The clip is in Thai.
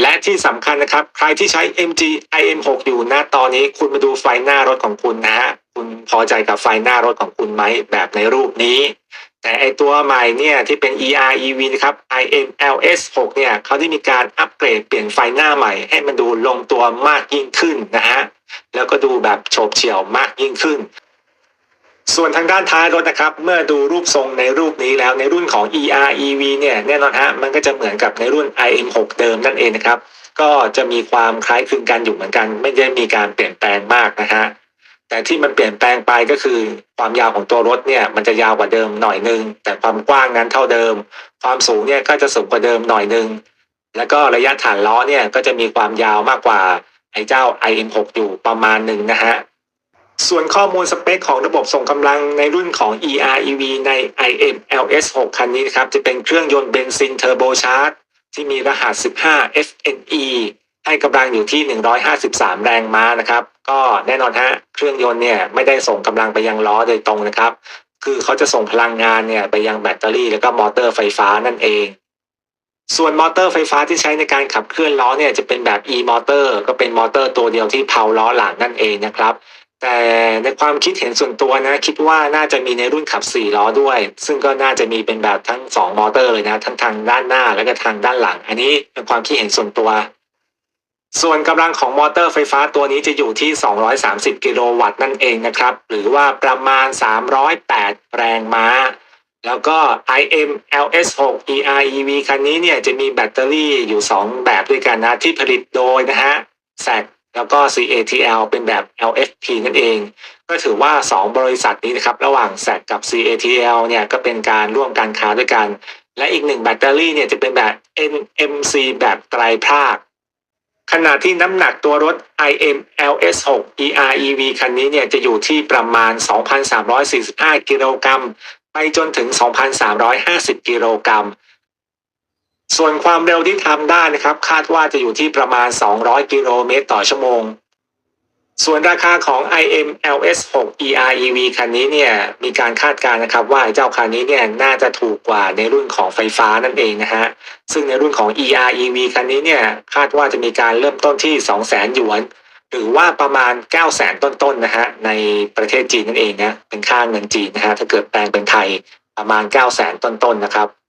และที่สำคัญนะครับ ใครที่ใช้ MG IM6 อยู่นะตอนนี้คุณมาดูไฟหน้ารถของคุณนะฮะคุณพอใจกับไฟหน้ารถของคุณไหมแบบในรูปนี้ แต่ไอตัวใหม่เนี่ยที่เป็น EREV นะครับ IMLS6 เนี่ยเขาได้มีการอัปเกรดเปลี่ยนไฟหน้าใหม่ ให้มันดูลงตัวมากยิ่งขึ้นนะฮะแล้วก็ดูแบบโฉบเฉี่ยวมากยิ่งขึ้น ส่วนทางด้านท้ายรถนะครับ เมื่อดูรูปทรงในรูปนี้แล้วในรุ่นของ EREV เนี่ยแน่นอนฮะมันก็จะเหมือนกับในรุ่น IM6 เดิมนั่นเองนะครับ ก็จะมีความคล้ายคลึงกันอยู่เหมือนกัน ไม่ได้มีการเปลี่ยนแปลงมากนะฮะแต่ที่มันเปลี่ยนแปลงไปก็คือ ความยาวของตัวรถเนี่ยมันจะยาวกว่าเดิมหน่อยนึง แต่ความกว้างนั้นเท่าเดิม ความสูงเนี่ยก็จะสูงกว่าเดิมหน่อยนึงแล้วก็ระยะฐานล้อเนี่ยก็จะมีความยาวมากกว่าไอ้เจ้า IM6 อยู่ประมาณหนึ่งนะฮะ ส่วนข้อมูลสเปคของระบบส่งกำลังในรุ่นของ EREV ใน IMLS6 คันนี้นะครับ จะเป็นเครื่องยนต์เบนซินเทอร์โบชาร์จที่มีรหัส 15 FNE ให้กำลังอยู่ที่ 153 แรงม้านะครับ ก็แน่นอนฮะ เครื่องยนต์เนี่ยไม่ได้ส่งกำลังไปยังล้อโดยตรงนะครับ คือเขาจะส่งพลังงานเนี่ยไปยังแบตเตอรี่แล้วก็มอเตอร์ไฟฟ้านั่นเอง ส่วนมอเตอร์ไฟฟ้าที่ใช้ในการขับเคลื่อนล้อเนี่ยจะเป็นแบบ e มอเตอร์ก็เป็นมอเตอร์ตัวเดียวที่เพาล้อหลังนั่นเองนะครับ แต่ในความคิดเห็นส่วนตัวนะ คิดว่าน่าจะมีในรุ่นขับ4ล้อด้วย ซึ่งก็น่าจะมีเป็นแบบทั้ง 2 มอเตอร์เลยนะ ทั้งทางด้านหน้าและก็ทางด้านหลัง อันนี้เป็นความคิดเห็นส่วนตัว ส่วนกำลังของมอเตอร์ไฟฟ้าตัวนี้จะอยู่ที่ 230 กิโลวัตต์นั่นเองนะครับ หรือว่าประมาณ 308 แรงม้า แล้วก็ IM LS6 EREV คันนี้เนี่ยจะมีแบตเตอรี่อยู่ 2 แบบด้วยกันนะที่ผลิตโดยนะฮะ SAC แล้วก็ CATL เป็นแบบ LFP นั่นเอง ก็ถือว่า 2 บริษัทนี้นะครับ ระหว่าง SAC กับ CATL เนี่ยก็เป็นการร่วมการค้าด้วยกัน และอีกหนึ่งแบตเตอรี่เนี่ยจะเป็นแบบ NMC แบบไตรภาค ขณะที่น้ำหนักตัวรถ IM LS6 EREV คันนี้เนี่ยจะอยู่ที่ประมาณ 2,345 กิโลกรัมไปจนถึง 2,350 กิโลกรัม ส่วนความเร็วที่ทำได้นะครับ คาดว่าจะอยู่ที่ประมาณ 200 กิโลเมตรต่อชั่วโมง ส่วนราคาของ IM LS6 EREV คันนี้เนี่ยมีการคาดการณ์นะครับว่าเจ้าคันนี้เนี่ยน่าจะถูกกว่าในรุ่นของไฟฟ้านั่นเองนะฮะ ซึ่งในรุ่นของ EREV คันนี้เนี่ยคาดว่าจะมีการเริ่มต้นที่ 200,000หยวน หรือว่าประมาณ 900,000ต้นๆนะฮะในประเทศจีนนั่นเองนะเป็นค่าเงินจีนนะฮะถ้าเกิดแปลงเป็นไทยประมาณ 900,000 ต้นๆนะครับ